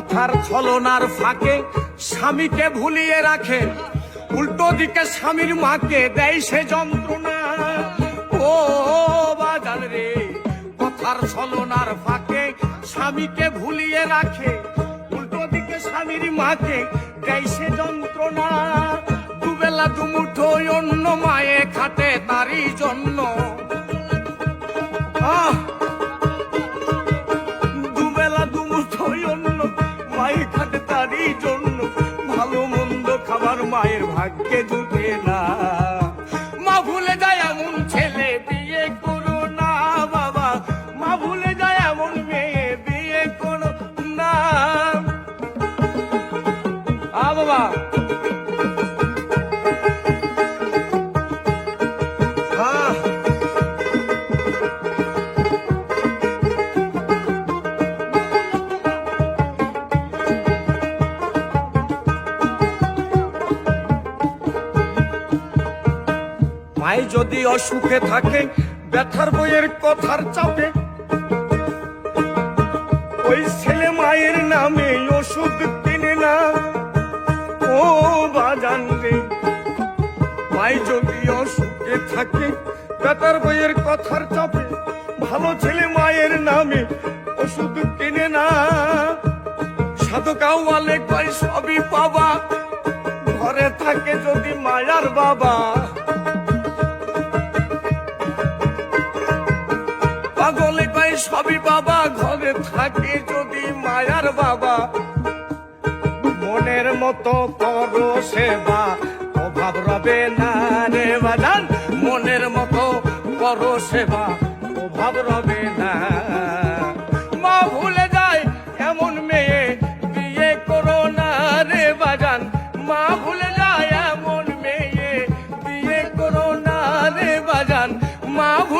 কথার ছলনার ফাঁকে স্বামীকে ভুলিয়ে রাখে। উল্টো দিকে স্বামীর মাকে দেয় সে যন্ত্রণা। ও বাজান রে, কথার ছলনার ফাঁকে স্বামীকে ভুলিয়ে রাখে। উল্টো দিকে স্বামীর মাকে দেয় সে যন্ত্রণা। দুবেলা দুমুঠো অন্য মায়ে খাটে তারই জন্য ভাগ্যে জুটে মা ভুলে যায় এমন ছেলে, বিয়ে করো না বাবা। মা ভুলে যায় এমন মেয়ে, বিয়ে করো না। আ বাবা মাই যদি অসুখে থাকে, ব্যথার বইয়ের কথার চাপে। ওই ছেলে মায়ের নামে ওষুধ কিনে না। ও বাজান রে মাই যদি অসুখে থাকে, ব্যথার বইয়ের কথার চাপে, ভালো ছেলে মায়ের নামে ওষুধ কিনে না। সাধু কাউয়ালে কয়, সবই পাবা। ঘরে থাকে যদি মায়ার বাবা। সবই বাবা ঘরে থাকে যদি মায়ার বাবা। মনের মতো করো সেবা, অভাব রবে না রে বাজান। মনের মতো করো সেবা, অভাব রবে না। মা ভুলে যায় এমন মেয়ে, বিয়ে করো না রে বাজান। মা ভুলে যায় এমন মেয়ে, বিয়ে করো না রে বাজান। মা ভুলে